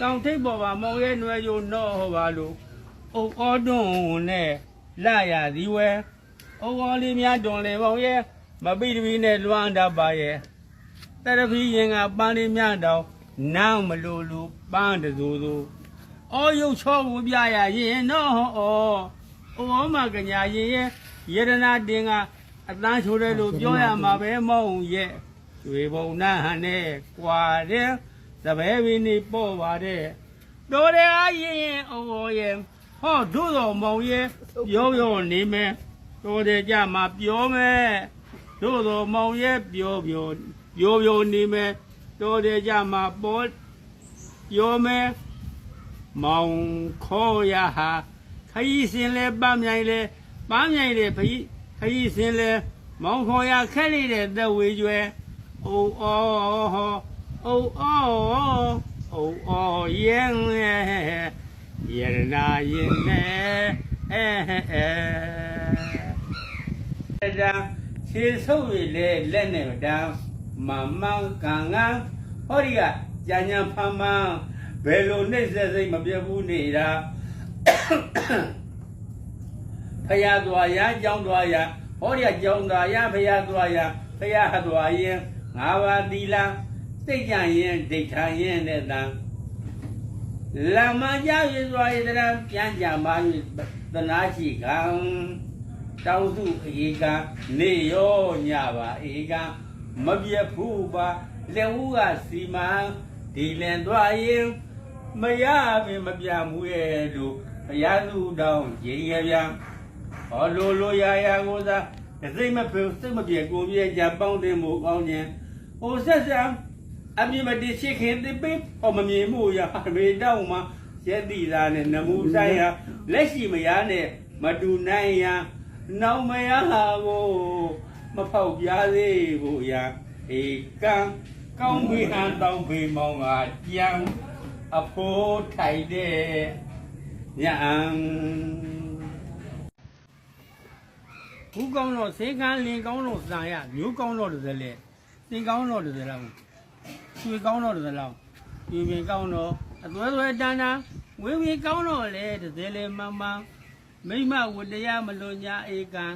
တောင်ထိပ်ပေါ်မှာမောင်ရဲ့နွယ်ယိုနော့ဟောပါလို့အုပ်အောတွန်းနဲ့လာရသည်ဝဲအုပ်အောလေးများတွန်လေမောင်ရဲ့မပိတပီနဲ့လွမ်းတာပါရဲ့တရဖီရင်ကပန်းလေးများတောင်နောင်မလို့လူပန်းတဇူဇူအော်ရုပ်ချောကိုပြရရင်နော်ဟောအော်ဩမကညာရင်ရဲ့ယရနာတင်ကအတန်းချိုးတယ်လို့ပြောရမှာပဲမဟုတ်ရဲ့ရွေဘုံနာဟန်နဲ့ကွာတဲ့သ ဘဲပင်နေပေါ့ပါတဲ့တော်တယ်အားရင်ရင်ဩဩရဲ့ဟောတို့တော်မောင်ရဲ့ပြောပြောနေမယ်တော်တယ်ကြမှာပြောမယ်တို့တော်မောင်ရဲ့ပြောပြောပြောပြောနေမယ်တော်တယ်ကြမှာပေါ်ပြောမယ်မောင်ခေါ်ရဟာခရီးစင်လဲပန်းမြိုင်လဲပန်းမြိုင်လဲခရီးခရီးစင်လဲမောင်ခေါ်ရခက်လေးတဲ့သက်ဝေကျွဲအိုးအောဟော အိုးအောအိုးအောရင်လဲရတနာရင်လဲအဲအဲဒါခြေဆုပ်ရလေလက်နဲ့တန်းမမန်ကန်ကန်ဟောဒီကကြာညာဖမ်းမန်းဘယ်လိုနှိမ့်ဆက်စိတ်မပြတ်ဘူးနေတာဖရာသွားရကြောင်းသွားရဟောဒီကကြောင်းသွားရဖရာသွားရဖရာသွားရင်ငါးပါးသီလ စိတ်ကြရင်ဒိဋ္ဌာရင်တဲ့တန်လမ္မကြရသွားရတဲ့ပြန်ကြပါ၍သနာရှိကံတောင်းစုအေကနေရောညပါအေကမပြတ်ဘူးပါလက်ဦးကစီမံဒီလင်သွားရင်မရပင်မပြမှုရဲ့လို့ဘုရားသူတောင်းရင်ရဗျာဟောလိုလိုရာရာကိုသာစိတ်မပြေစိတ်မပြေကိုပြေကြပေါင်းတင်မှုကောင်းခြင်းဟိုဆက်ဆံ အမြင်မတည်ရှိခင်တိပိဟောမမြင်မှုရမေတောင်းမှာရက်တိသာနဲ့နမှုဆိုင်ရလက်ရှိမရနဲ့မတူနိုင်ရနောင်မရဟာကိုမဖောက်ပြားသေးဘူးရာဧကံကောင်းပြီဟန်တောင်းပေမောင်းကကြံအဖိုးထိုက်တဲ့ညံဘူးကောင်းတော့စေကန်းလင်ကောင်းတော့စာရမျိုးကောင်းတော့တယ်လေစင်ကောင်းတော့တယ်လား ရွှေကောင်းတော့တယ်လားရွှေပင်ကောင်းတော့အသွဲသွဲတန်းတန်းဝေဝေကောင်းတော့လေတယ်လေမမမိမဝတရားမလွန်ညာဧကံ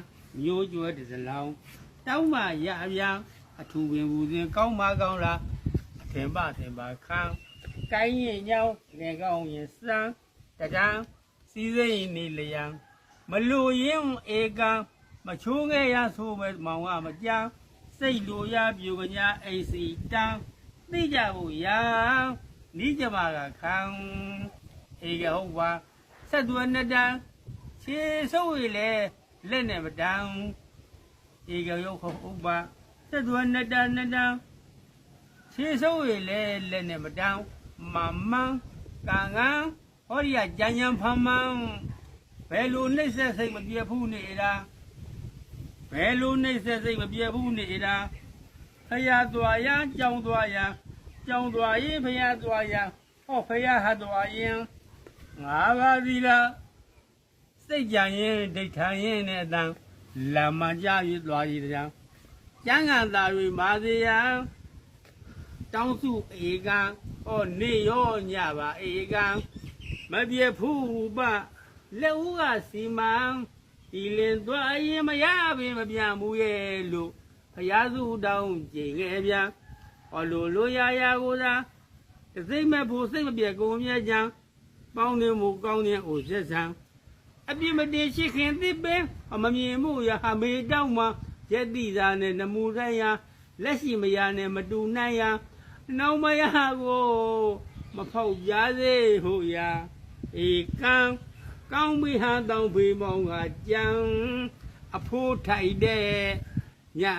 မျိုးကျွဲတယ်လောင်းတောင်းမှရအပြန်အထူဝင်ဘူးစဉ်ကောင်းမကောင်းလားအထင်ပထင်ပါခန်းကိုင်းရင်ညောင်းလေကောင်းရင်စမ်းတကြံစီစိတ်နေလျံမလူရင်ဧကံမချိုးခဲ့ရဆိုပဲမောင်ကမကြမ်းစိတ်လိုရပြူကညာအိစီတန်း သိကြဖို့ရာနိကြပါကခံဧကဟုတ်ပါဆက်သွနှစ်တန်းခြေဆုပ်ရလေလက်နဲ့မတန်းဧကရုပ်ဟုတ်ပါဆက်သွနှစ်တန်းနှစ်တန်းခြေဆုပ်ရလေလက်နဲ့မတန်းမမန်းကံကန်းဟောဒီကကြံကြံဖမ်းမန်းဘယ်လိုနှိမ့်ဆက်စိတ်မပြေဘူးနေတာဘယ်လိုနှိမ့်ဆက်စိတ်မပြေဘူးနေတာဖရာသွားရကြောင်းသွားရ ကြောင်းသွားရင်ဖရာသွားရဟောဖရာဟာသွားရင်ငါးပါးသီလားစိတ်ကြံရင်ဒိဋ္ဌာရင်နဲ့အတန်လာမကြရသွားရတဲ့ကျမ်းဂန်သာတွေမာစေယံတောင်းစုဧကံဟောနေရောညပါဧကံမပြေဘူးပလက်ဦးကစီမံဒီလင်သွားရင်မရပင်မပြန်ဘူးရဲ့လို့ဖရာစုတောင်းကြင်ခဲ့ဗျာ ဟောလိုလိုရာရာကိုသာတစိမ့်မဲ့ဖို့စိတ်မပြေကုန်မြဲချံပေါင်းနေမှုကောင်းတဲ့အိုဆက်ဆံအပြစ်မတင်ရှိခင်သစ်ပင်မမြင်မှုရဟမေတောင်းမှာရက်တိသာနဲ့နမူဆိုင်ရာလက်ရှိမရနဲ့မတူနိုင်ရာနောင်မရကိုမဖောက်ပြားစေဟုရာဧကံကောင်းပြီဟန်တောင်းဖေးမောင်းကကြံအဖိုးထိုက်တဲ့ညာ